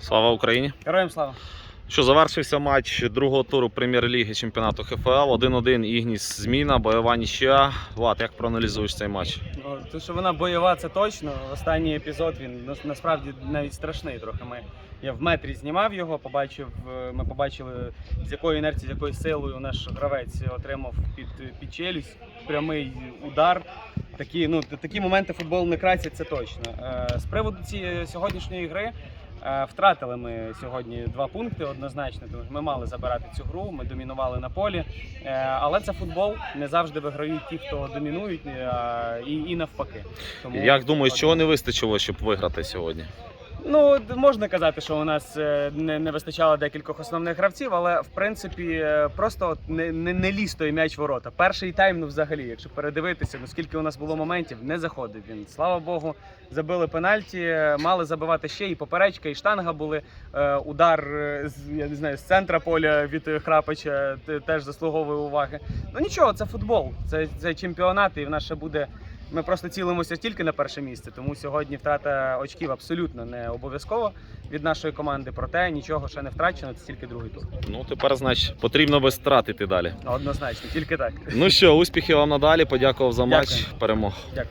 Слава Україні! Героям слава! Що завершився матч другого туру прем'єр-ліги чемпіонату ХФЛ. 1-1 Ігніс зміна, бойова нічия. Влад, як проаналізуєш цей матч? Ну, То, що вона бойова, це точно. Останній епізод він насправді навіть страшний трохи. Ми, я в метрі знімав його, побачив, е, ми побачили, з якою інерцією, з якою силою наш гравець отримав під, під челюсть прямий удар. Такі, ну, такі моменти футбол не красять, це точно. Е, З приводу цієї сьогоднішньої гри. Е, Втратили ми сьогодні два пункти однозначно, тому що ми мали забирати цю гру, ми домінували на полі. Е, Але це футбол, не завжди виграють ті, хто домінують, е, і, і навпаки. Тому Як думаєш, чого не вистачило, щоб виграти сьогодні? Ну, можна казати, що у нас е, не, не вистачало декількох основних гравців, але в принципі е, просто не, не, не ліз той м'яч ворота. Перший тайм, ну взагалі, якщо передивитися, ну скільки у нас було моментів, не заходив він. Слава Богу, забили пенальті, е, мали забивати ще і поперечка, і штанга були. Удар я не знаю з центра поля від Храпича теж заслуговує уваги. Ну нічого, це футбол, це, це чемпіонат, і в нас ще буде. Ми просто цілимося тільки на перше місце, тому сьогодні втрата очків абсолютно не обов'язково від нашої команди. Проте нічого ще не втрачено, це тільки другий тур. Ну тепер, значить, потрібно без втратити далі. Однозначно, тільки так. Ну що, успіхів вам надалі. Подякував за матч. Дякую. Перемог. Дякую.